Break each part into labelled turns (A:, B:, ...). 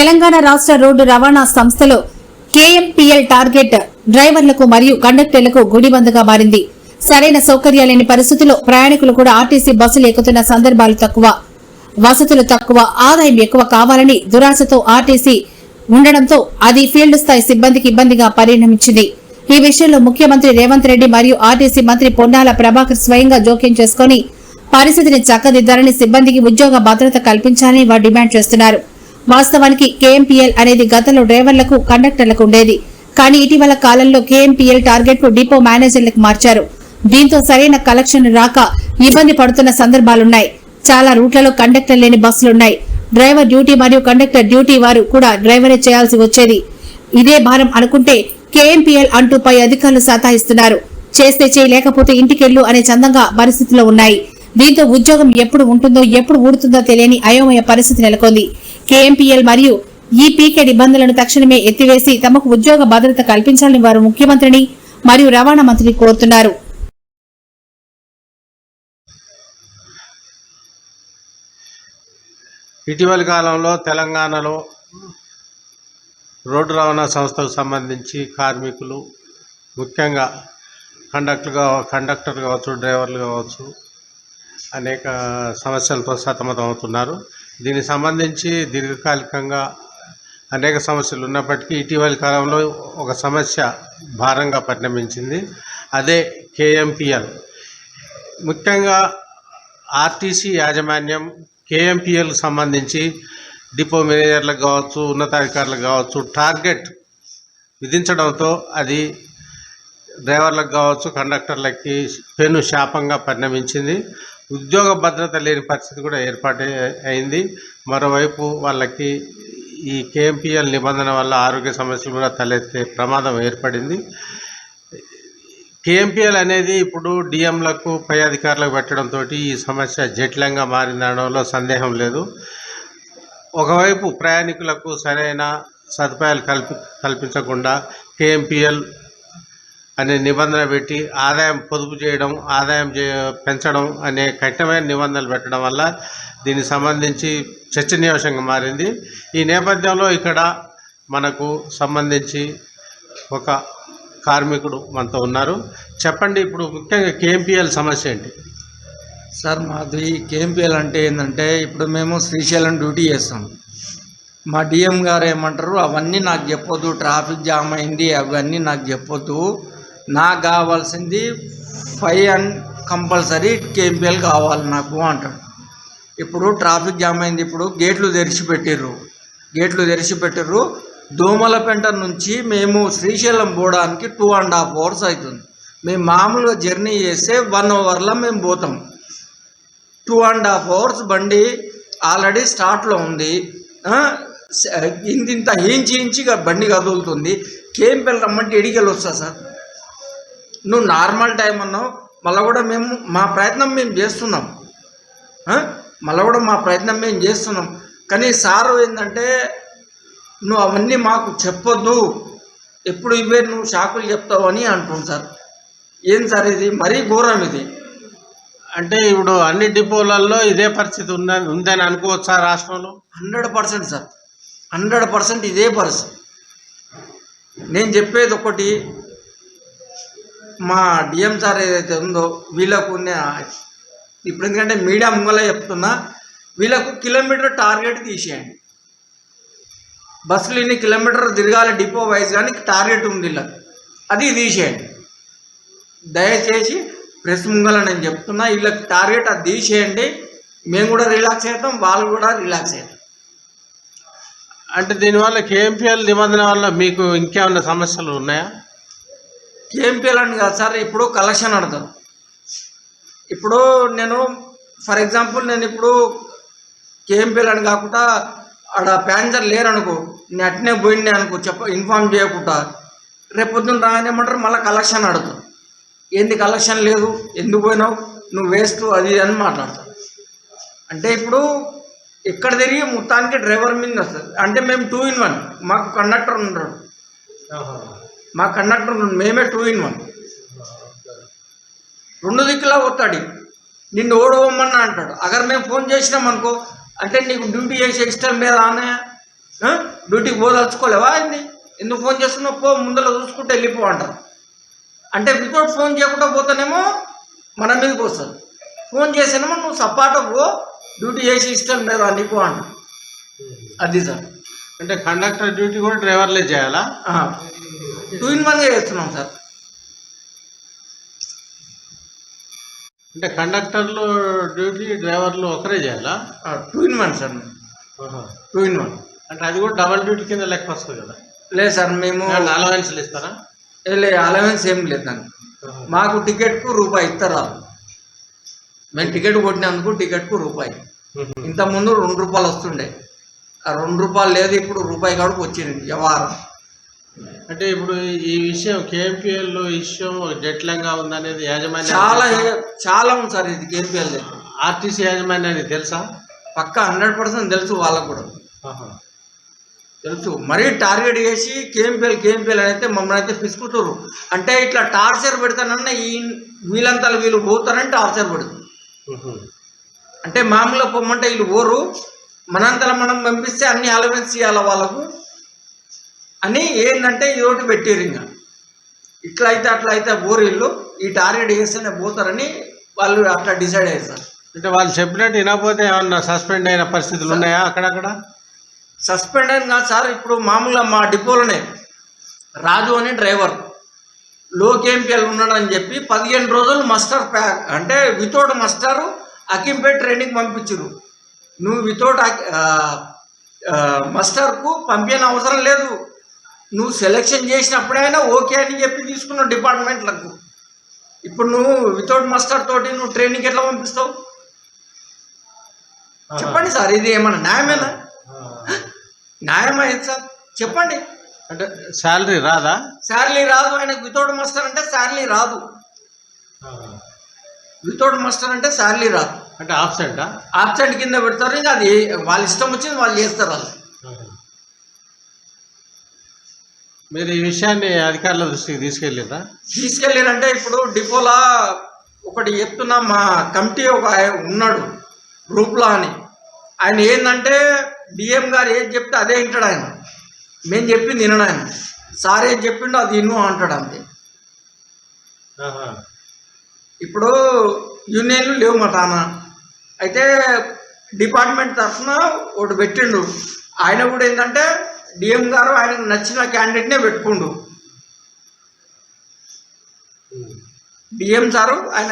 A: తెలంగాణ రాష్ట్ర రోడ్డు రవాణా సంస్థలో కేఎంపీఎల్ టార్గెట్ డ్రైవర్లకు మరియు కండక్టర్లకు గుడిబందుగా మారింది. సరైన సౌకర్యాలేని పరిస్థితుల్లో ప్రయాణికులు కూడా ఆర్టీసీ బస్సులు ఎక్కుతున్న సందర్భాలు తక్కువ. వసతులు తక్కువ ఆదాయం ఎక్కువ కావాలని దురాశతో ఆర్టీసీ ఉండడంతో అది ఫీల్డ్ స్థాయి సిబ్బందికి ఇబ్బందిగా పరిణమించింది. ఈ విషయంలో ముఖ్యమంత్రి రేవంత్ రెడ్డి మరియు ఆర్టీసీ మంత్రి పొన్నాల ప్రభాకర్ స్వయంగా జోక్యం చేసుకుని పరిస్థితిని చక్కదిద్దాలని సిబ్బందికి ఉద్యోగ భద్రత కల్పించాలని వారు డిమాండ్ చేస్తున్నారు. వాస్తవానికి కేఎంపీఎల్ అనేది గతంలో డ్రైవర్లకు కండక్టర్లకు ఉండేది. కానీ ఇటీవల కాలంలో కేఎంపీఎల్ టార్గెట్ను డిపో మేనేజర్లకు మార్చారు. దీంతో సరైన కలెక్షన్ రాక ఇబ్బంది పడుతున్న సందర్భాలున్నాయి. చాలా రూట్లలో కండక్టర్ లేని బస్సులున్నాయి. డ్రైవర్ డ్యూటీ మరియు కండక్టర్ డ్యూటీ వారు కూడా డ్రైవరే చేయాల్సి వచ్చేది. ఇదే భారం అనుకుంటే కేఎంపీఎల్ అంటూ పై అధికారులు సతాయిస్తున్నారు. చేస్తే చేయలేకపోతే ఇంటికెళ్ళు అనే చందంగా పరిస్థితుల్లో ఉన్నాయి. దీంతో ఉద్యోగం ఎప్పుడు ఉంటుందో ఎప్పుడు ఊడుతుందో తెలియని అయోమయ పరిస్థితి నెలకొంది. కేఎంపీఎల్ మరియు ఈ పీకే నిబంధనలను తక్షణమే ఎత్తివేసి తమకు ఉద్యోగ భద్రత కల్పించాలని వారు ముఖ్యమంత్రిని మరియు రవాణా మంత్రిని కోరుతున్నారు.
B: ఇటీవలి కాలంలో తెలంగాణలో రోడ్డు రవాణా సంస్థకు సంబంధించి కార్మికులు ముఖ్యంగా కండక్టర్ కండక్టర్ కావచ్చు డ్రైవర్లు కావచ్చు అనేక సమస్యలతో సతమతం అవుతున్నారు దీనికి సంబంధించి దీర్ఘకాలికంగా అనేక సమస్యలు ఉన్నప్పటికీ ఇటీవలి కాలంలో ఒక సమస్య భారంగా పరిణమించింది. అదే కేఎంపిఎల్. ముఖ్యంగా ఆర్టీసీ యాజమాన్యం కేఎంపిఎల్ సంబంధించి డిపో మేనేజర్లకు కావచ్చు ఉన్నతాధికారులకు కావచ్చు టార్గెట్ విధించడంతో అది డ్రైవర్లకు కావచ్చు కండక్టర్లకి పెను శాపంగా పరిణమించింది. ఉద్యోగ భద్రత లేని పరిస్థితి కూడా ఏర్పాటు అయింది. మరోవైపు వాళ్ళకి ఈ కేఎంపిఎల్ నిబంధన వల్ల ఆరోగ్య సమస్యలు కూడా తలెత్తే ప్రమాదం ఏర్పడింది. కేఎంపిఎల్ అనేది ఇప్పుడు డిఎంలకు పై అధికారులకు పెట్టడంతో ఈ సమస్య జటిలంగా మారిందనడంలో సందేహం లేదు. ఒకవైపు ప్రయాణికులకు సరైన సదుపాయాలు కల్పి కల్పించకుండా కేఎంపిఎల్ అనే నిబంధన పెట్టి ఆదాయం పొదుపు చేయడం ఆదాయం చే పెంచడం అనే కఠినమైన నిబంధనలు పెట్టడం వల్ల దీనికి సంబంధించి చర్చనీయాంశంగా మారింది. ఈ నేపథ్యంలో ఇక్కడ మనకు సంబంధించి ఒక కార్మికుడు మనతో ఉన్నారు. చెప్పండి ఇప్పుడు ముఖ్యంగా కేఎంపిఎల్ సమస్య ఏంటి?
C: సార్ మాది కేఎంపీఎల్ అంటే ఏంటంటే ఇప్పుడు మేము శ్రీశైలం డ్యూటీ చేస్తాం. మా డిఎం గారు ఏమంటారు అవన్నీ నాకు చెప్పొద్దు ట్రాఫిక్ జామ్ అయింది అవన్నీ నాకు చెప్పొద్దు. నాకు కావాల్సింది ఫైవ్ అండ్ కంపల్సరీ కేఎంపీఎల్ కావాలి నాకు అంటాడు. ఇప్పుడు ట్రాఫిక్ జామ్ అయింది ఇప్పుడు గేట్లు తెరిచి పెట్టిర్రు గేట్లు తెరిచి పెట్టిర్రు దోమలపెంట నుంచి మేము శ్రీశైలం పోవడానికి టూ అండ్ హాఫ్ అవర్స్ అవుతుంది. మేము మామూలుగా జర్నీ చేస్తే వన్ అవర్లో మేము పోతాం. టూ అండ్ హాఫ్ అవర్స్ బండి ఆల్రెడీ స్టార్ట్లో ఉంది. ఇంత ఇంత హీంచి ఇంచిగా బండి కదులుతుంది. కేంపెల్ రమ్మంటే ఎడికెళ్ళి వస్తా సార్? నువ్వు నార్మల్ టైం అన్నావు మళ్ళీ కూడా మేము మా ప్రయత్నం మేము చేస్తున్నాం? మళ్ళీ కూడా మా ప్రయత్నం మేము చేస్తున్నాం. కానీ సారు ఏంటంటే నువ్వు అవన్నీ మాకు చెప్పొద్దు. ఎప్పుడు ఇవే నువ్వు షాకులు చెప్తావు అని అంటుంది సార్. ఏం సార్ ఇది? మరీ ఘోరం ఇది.
B: అంటే ఇప్పుడు అన్ని డిపోలలో ఇదే పరిస్థితి ఉందని ఉందని అనుకోవచ్చా రాష్ట్రంలో?
C: Hundred percent sir. Hundred percent ఇదే పరిస్థితి. నేను చెప్పేది ఒకటి మా డిఎం సార్ ఏదైతే ఉందో వీళ్ళకు ఇప్పుడు ఎందుకంటే మీడియా ముంగలే చెప్తున్నా వీళ్ళకు కిలోమీటర్ టార్గెట్ తీసేయండి. బస్సులు ఇన్ని కిలోమీటర్ తిరగాలి డిపో వైజ్ కానీ టార్గెట్ ఉంది వీళ్ళకి. అది తీసేయండి. దయచేసి ప్రెస్ ముంగల నేను చెప్తున్నా వీళ్ళకి టార్గెట్ అది తీసేయండి. మేము కూడా రిలాక్స్ అవుతాం వాళ్ళు కూడా రిలాక్స్ అవుతాం
B: అంటే దీనివల్ల కేఎంపీఎల్ నిబంధన వల్ల మీకు ఇంకేమైనా సమస్యలు ఉన్నాయా?
C: కేఎంపీఎల్ అని కాదు సార్ ఇప్పుడు కలెక్షన్ అడతారు ఇప్పుడు నేను ఫర్ ఎగ్జాంపుల్ నేను ఇప్పుడు కేఎంపీఎల్ అని కాకుండా ఆడ ప్యాసింజర్ లేరనుకో నేను అట్నే పోయిండే అనుకో చెప్ప ఇన్ఫామ్ చేయకుండా రేపు రానేమంటారు మళ్ళీ కలెక్షన్ అడుగుతారు. ఏంది కలెక్షన్ లేదు? ఎందుకు పోయినావు? నువ్వు వేస్ట్ అది అని మాట్లాడతారు. అంటే ఇప్పుడు ఎక్కడ తిరిగి మొత్తానికి డ్రైవర్ మీద వస్తుంది అంటే మేము టూ ఇన్ వన్ మాకు కండక్టర్ ఉంటాడు మా కండక్టర్. మేమే టూ ఇన్ వన్ రెండు దిక్కులా వస్తాడు నిన్ను ఓడవమ్మన్నా అంటాడు. అగర్ మేము ఫోన్ చేసినాం అనుకో అంటే నీకు డ్యూటీ చేసే ఇష్టం లేదా అనే? డ్యూటీకి పోదలుచుకోలేవా అయింది ఎందుకు ఫోన్ చేస్తున్నావు? పో ముందర చూసుకుంటే వెళ్ళిపో అంటారు. అంటే వితౌట్ ఫోన్ చేయకుండా పోతానేమో మన మీదకి వస్తుంది ఫోన్ చేసానేమో నువ్వు సపాటు పో డ్యూటీ చేసి ఇష్టం లేదు అని పో అంటారు అది సార్.
B: అంటే కండక్టర్ డ్యూటీ కూడా డ్రైవర్లే చేయాలా?
C: టూ ఇన్ వన్గా చేస్తున్నాం సార్.
B: అంటే కండక్టర్లు డ్యూటీ డ్రైవర్లు ఒకరే చేయాలా?
C: Two in one sir. Two in one.
B: అంటే అది కూడా డబల్ డ్యూటీ కింద లెక్క వస్తుంది కదా?
C: లేదు సార్ మేము
B: అలవెన్స్లు ఇస్తారా
C: లే అలవెన్స్ ఏం లేదు దానికి. మాకు టికెట్కు రూపాయి ఇస్తారు. మేము టికెట్ కొట్టినందుకు టికెట్కు రూపాయి. ఇంత ముందు రెండు రూపాయలు వస్తుండే. ఆ రెండు రూపాయలు లేదు ఇప్పుడు రూపాయి కాడికి వచ్చింది. వ్యవహారం
B: అంటే ఇప్పుడు ఈ విషయం కేఎంపీఎల్లో విషయం జట్లంగా ఉందనేది యాజమాన్యం
C: చాలా చాలా ఉంది సార్ ఇది కేపీఎల్
B: ఆర్టీసీ యాజమాన్యానికి తెలుసా?
C: పక్క హండ్రెడ్ పర్సెంట్ తెలుసు వాళ్ళకు కూడా. తెలుసు. మరీ టార్గెట్ చేసి కేఎంపీఎల్ కేఎంపీఎల్ అయితే మమ్మల్ని అయితే పిసుకుతారు అంటే ఇట్లా టార్చర్ పెడతానన్న ఈ వీళ్ళంతా వీళ్ళు పోతారని టార్చర్ పెడతారు. అంటే మామూలుగా పొమ్మంటే వీళ్ళు పోరు. మనంతలో మనం పంపిస్తే అన్ని అలవెన్స్ ఇవ్వాలి వాళ్ళకు? అని ఏంటంటే ఇదొకటి పెట్టారు ఇంకా. ఇట్లా అయితే అట్లా అయితే బోరు వీళ్ళు ఈ టార్గెట్ చేస్తేనే పోతారని వాళ్ళు అట్లా డిసైడ్ సార్.
B: అంటే వాళ్ళు చెప్పినట్టు వినకపోతే ఏమన్నా సస్పెండ్ అయిన పరిస్థితులు ఉన్నాయా అక్కడక్కడ?
C: సస్పెండ్ అయిన కాదు సార్ ఇప్పుడు మామూలుగా మా డిపోలోనే రాజు అని డ్రైవర్లో కేఎంపీఎల్ ఉన్నాడని చెప్పి పదిహేను రోజులు మస్టర్ ప్యాక్ అంటే వితౌట్ మస్టర్ అకింపేట్ ట్రైనింగ్ పంపించరు నువ్వు వితౌట్ మస్టర్కు పంపిన అవసరం లేదు. నువ్వు సెలెక్షన్ చేసినప్పుడైనా ఓకే అని చెప్పి తీసుకున్నావు డిపార్ట్మెంట్లకు ఇప్పుడు నువ్వు వితౌట్ మస్టర్ తోటి నువ్వు ట్రైనింగ్ ఎట్లా పంపిస్తావు? చెప్పండి సార్ ఇది ఏమన్నా న్యాయమేనా? న్యాయమా ఇది సార్? చెప్పండి.
B: అంటే శాలరీ రాదా?
C: శాలరీ రాదు ఆయనకు వితౌట్ మాస్టర్ అంటే శాలరీ రాదు. వితౌట్ మాస్టర్ అంటే శాలరీ రాదు.
B: అంటే ఆబ్సెంటా
C: ఆబ్సెంట్ కింద పెడతారు ఇంకా అది వాళ్ళ ఇష్టం వచ్చింది వాళ్ళు చేస్తారు వాళ్ళు.
B: మీరు ఈ విషయాన్ని అధికారుల దృష్టికి తీసుకెళ్ళిరా
C: తీసుకెళ్ళారంటే ఇప్పుడు డిపోలా ఒకటి చెప్తున్నా మా కమిటీ ఒక ఉన్నాడు గ్రూప్లో అని. ఆయన ఏంటంటే డిఎం గారు ఏది చెప్తే అదే వింటాడు ఆయన. మేము చెప్పింది వినడు ఆయన. సార్ ఏది చెప్పిండో అది విను అంటాడు అంతే. ఇప్పుడు యూనియన్లు లేవు మా తాన. అయితే డిపార్ట్మెంట్ తరఫున ఒకటి పెట్టిండు. ఆయన కూడా ఏంటంటే డిఎం గారు ఆయనకు నచ్చిన క్యాండిడేట్నే పెట్టుకుండు. డిఎం సారు ఆయన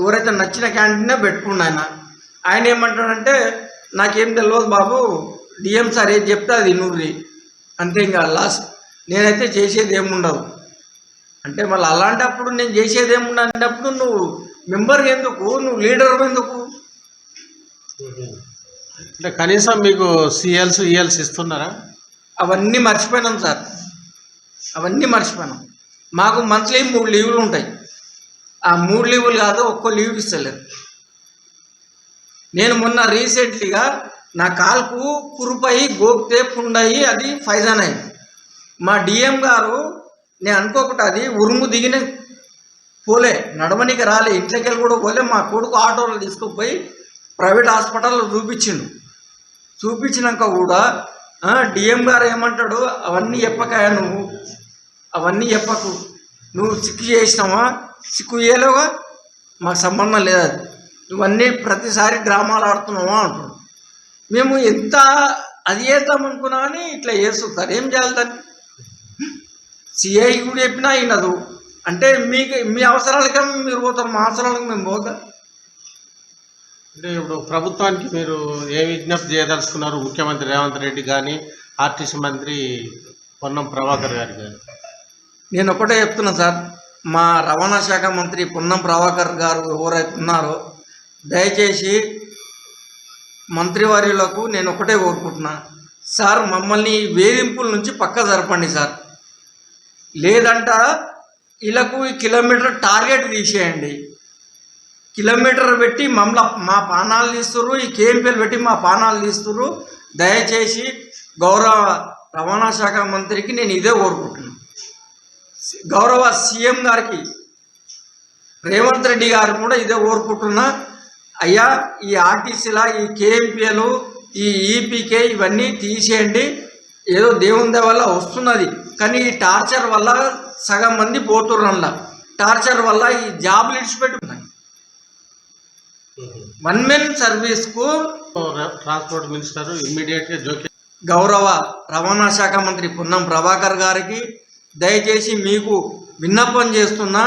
C: ఎవరైతే నచ్చిన క్యాండిడేట్నే పెట్టుకుండు ఆయన. ఆయన ఏమంటాడంటే నాకేం తెలియదు బాబు డిఎం సార్ ఏది చెప్తే అది నువ్వు అంతే ఇంకా లాస్ట్ నేనైతే చేసేది ఏముండదు. అంటే మళ్ళీ అలాంటప్పుడు నేను చేసేది ఏముండదు అన్నప్పుడు నువ్వు మెంబర్ ఎందుకు? నువ్వు లీడర్ ఎందుకు?
B: అంటే కనీసం మీకు సిఎల్స్ ఈఎల్స్ ఇస్తున్నారా?
C: అవన్నీ మర్చిపోయినాం సార్. అవన్నీ మర్చిపోయినాం. మాకు మంత్లీ మూడు లీవులు ఉంటాయి. ఆ మూడు లీవులు కాదు ఒక్కో లీవ్ ఇస్తలేదు నేను మొన్న రీసెంట్లీగా నా కాలుకు కురుపై గోపితే పుండయి అది ఫైజాన్ అయింది. మా డిఎం గారు నేను అనుకోకుండా అది ఉరుము దిగిన పోలే నడవనికి రాలే ఇంట్లోకి వెళ్ళి కూడా పోలే మా కొడుకు ఆటోలో తీసుకుపోయి ప్రైవేట్ హాస్పిటల్లో చూపించిండు. చూపించినాక కూడా డిఎం గారు ఏమంటాడు? అవన్నీ చెప్పకాయ నువ్వు? అవన్నీ చెప్పకు. నువ్వు సిక్కు చేసినావా? సిక్కు చేయలేవా? మాకు సంబంధం లేదు? అది నువ్వన్నీ ప్రతిసారి డ్రామాలు ఆడుతున్నావా అంటున్నాడు. మేము ఎంత అది చేద్దాం అనుకున్నా కానీ ఇట్లా చేస్తుంటారు ఏం చేయాలి దాన్ని? సిఐ కూడా చెప్పినా వినదు అంటే మీకు మీ అవసరాలకే మీరు పోతారు. మా అవసరాలకు మేము పోతాం.
B: అంటే ఇప్పుడు ప్రభుత్వానికి మీరు ఏ విజ్ఞప్తి చేయదలుచుకున్నారు? ముఖ్యమంత్రి రేవంత్ రెడ్డి కానీ ఆర్టీసీ మంత్రి పొన్నం ప్రభాకర్ గారు కానీ
C: నేను ఒకటే చెప్తున్నా సార్. మా రవాణా శాఖ మంత్రి పొన్నం ప్రభాకర్ గారు ఎవరైతే ఉన్నారో దయచేసి మంత్రివర్యులకు నేను ఒకటే కోరుకుంటున్నా. సార్ మమ్మల్ని వేధింపుల నుంచి పక్క జరపండి సార్. లేదంట వీళ్ళకు ఈ కిలోమీటర్ టార్గెట్ తీసేయండి. కిలోమీటర్ పెట్టి మమ్మల్ని మా పానాలు తీస్తుర్రు ఈ కేఎంపీలు పెట్టి మా పానాలు తీస్తుర్రు. దయచేసి గౌరవ రవాణా శాఖ మంత్రికి నేను ఇదే కోరుకుంటున్నాను గౌరవ సీఎం గారికి రేవంత్ రెడ్డి గారు కూడా ఇదే కోరుకుంటున్నా. అయ్యా ఈ ఆర్టీసీల ఈ కేఎంపీలు ఈ ఈపీకే ఇవన్నీ తీసేయండి. ఏదో దేవుని వల్ల వస్తున్నది. కానీ ఈ టార్చర్ వల్ల సగం మంది పోతుర్రంలా టార్చర్ వల్ల ఈ జాబ్లు ఇడిచిపెట్టున్నాయి వన్ మెన్ సర్వీస్కు
B: ట్రాన్స్పోర్ట్ మినిస్టర్ ఇమ్మీడియట్గా జోక్యం
C: గౌరవ రవాణా శాఖ మంత్రి పొన్నం ప్రభాకర్ గారికి దయచేసి మీకు విన్నపం చేస్తున్నా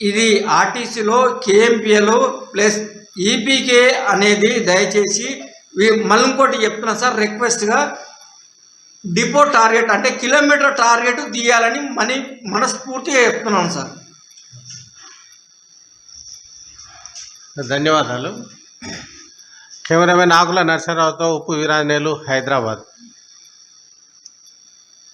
C: ఇది ఆర్టీసీలో కేఎంపిఎల్ ప్లస్ ఈపీకే అనేది దయచేసి మళ్ళీ ఇంకోటి చెప్తున్నా సార్ రిక్వెస్ట్గా డిపో టార్గెట్ అంటే కిలోమీటర్ టార్గెట్ తీయాలని మనీ మనస్ఫూర్తిగా చెప్తున్నాను సార్.
B: ధన్యవాదాలు. కెమెరామెన్ ఆకుల నర్సరావుతో ఉప్పు వీరాంజనేయులు హైదరాబాద్.